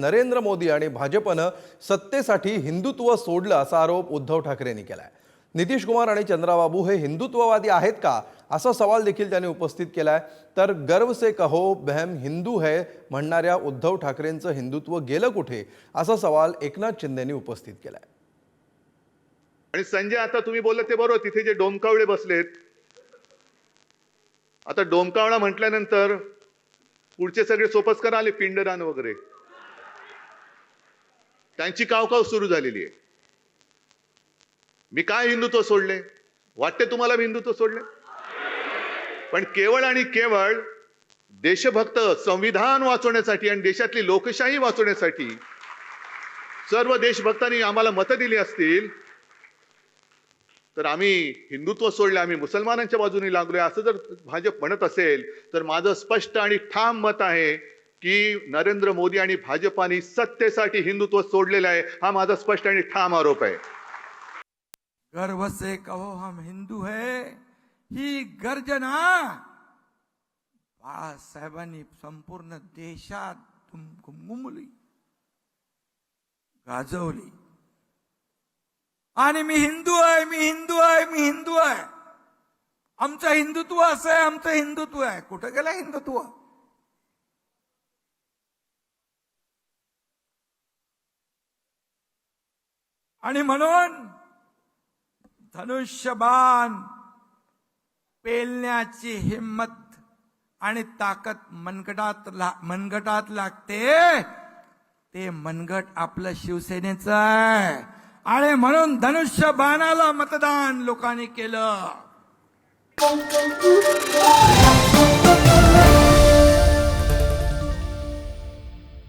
नरेंद्र मोदी आणि भाजपनं सत्तेसाठी हिंदुत्व सोडलं असा आरोप उद्धव ठाकरेंनी केलाय. नितीश कुमार आणि चंद्राबाबू हे हिंदुत्ववादी आहेत का? असा सवाल देखील त्यांनी उपस्थित केलाय. तर गर्व से कहो बहम हिंदू है म्हणणाऱ्या उद्धव ठाकरेंचं हिंदुत्व गेलं कुठे? असा सवाल एकनाथ शिंदेनी उपस्थित केलाय. आणि संजय आता तुम्ही बोलत ते बरोबर तिथे जे डोमकावळे बसलेत आता डोमकावळा म्हटल्यानंतर पुढचे सगळे सोपस्कर आले पिंडदान वगैरे. त्यांची कावकाव सुरू झालेली आहे. मी काय हिंदुत्व सोडले? वाटते तुम्हाला मी हिंदुत्व सोडले? पण केवळ आणि केवळ देशभक्त संविधान वाचवण्यासाठी आणि देशातली लोकशाही वाचवण्यासाठी सर्व देशभक्तांनी आम्हाला मतं दिली असतील तर आम्ही हिंदुत्व सोडले आम्ही मुसलमानांच्या बाजूने लागलोय. असं जर भाजप म्हणत असेल तर माझं स्पष्ट आणि ठाम मत आहे की नरेंद्र मोदी आणि भाजपाने सत्तेसाठी हिंदुत्व सोडलेलं आहे हा माझा स्पष्ट आणि ठाम आरोप आहे. गर्व से कहो हम हिंदू है ही गर्जना बाळासाहेबांनी संपूर्ण देशात तुम- गाजवली. आणि मी हिंदू आहे मी हिंदू आहे मी हिंदू आहे. आमचं हिंदुत्व असं आहे आमचं हिंदुत्व आहे. कुठं गेलं हिंदुत्व? आणि म्हणून धनुष्यबाण पेलण्याची हिम्मत आणि ताकद मनगटात ला मनगटात लागते. ते मनगट आपलं शिवसेनेचं आहे. आणि म्हणून धनुष्य बाणाला मतदान लोकांनी केलं.